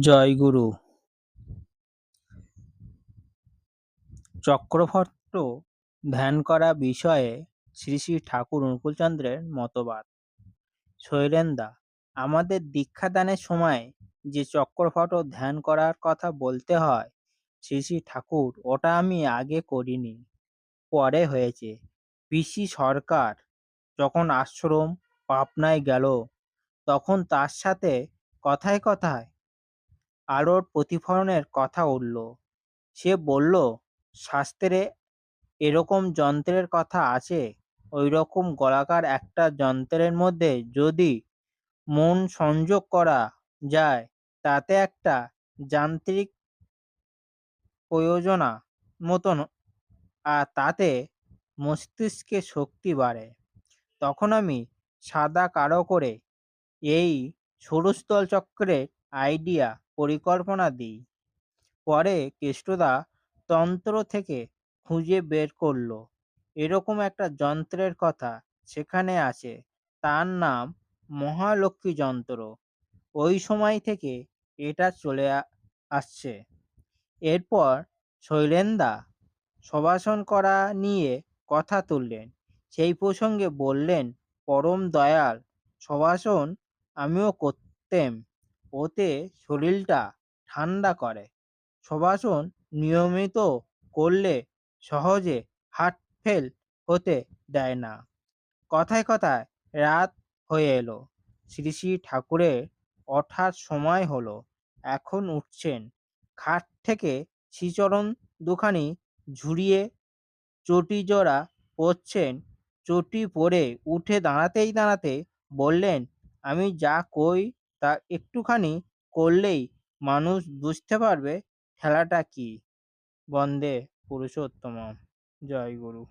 জয়গুরু চক্রভট্ট ধ্যান করা বিষয়ে শ্রী শ্রী ঠাকুর অনুকূলচন্দ্রের মতবাদ। শৈলেন্দা, আমাদের দীক্ষাদানের সময় যে চক্রভট ধ্যান করার কথা বলতে হয়, শ্রী শ্রী ঠাকুর, ওটা আমি আগে করিনি। পরে হয়েছে। পিসি সরকার যখন আশ্রম পাবনায় গেল, তখন তার সাথে কথায় কথায় আলোর প্রতিফলনের কথা উঠল। সে বলল, শাস্ত্রে এরকম যন্ত্রের কথা আছে। ওই রকম গলাকার একটা যন্ত্রের মধ্যে যদি মন সংযোগ করা যায়, তাতে একটা যান্ত্রিক প্রয়োজনা মতন আর তাতে মস্তিষ্কে শক্তি বাড়ে। তখন আমি সাদা কালো করে এই সরুস্থল চক্রের আইডিয়া পরিকল্পনা দিই। পরে কেষ্টদা তন্ত্র থেকে খুঁজে বের করল। এরকম একটা যন্ত্রের কথা সেখানে আছে। তার নাম মহালক্ষ্মী যন্ত্র। ওই সময় থেকে এটা চলে আসছে। এরপর শৈলেন্দা সবাসন করা নিয়ে কথা তুললেন। সেই প্রসঙ্গে বললেন, পরম দয়াল সবাসন আমিও করতেম। ওতে শরীরটা ঠান্ডা করে। সবাসন নিয়মিত করলে সহজে হার্ট ফেল হতে দেয় না। কথায় কথায় রাত হয়ে এলো। শ্রী শ্রী ঠাকুরের ওঠার সময় হলো। এখন উঠছেন। খাট থেকে শ্রীচরণ দুখানি ঝুরিয়ে চটি জোড়া পরছেন। চটি পরে উঠে দাঁড়াতেই দাঁড়াতে বললেন, আমি যা কই তা একটুখানি করলেই মানুষ বুঝতে পারবে খেলাটা কি? বন্দে পুরুষোত্তম জয় গুরু।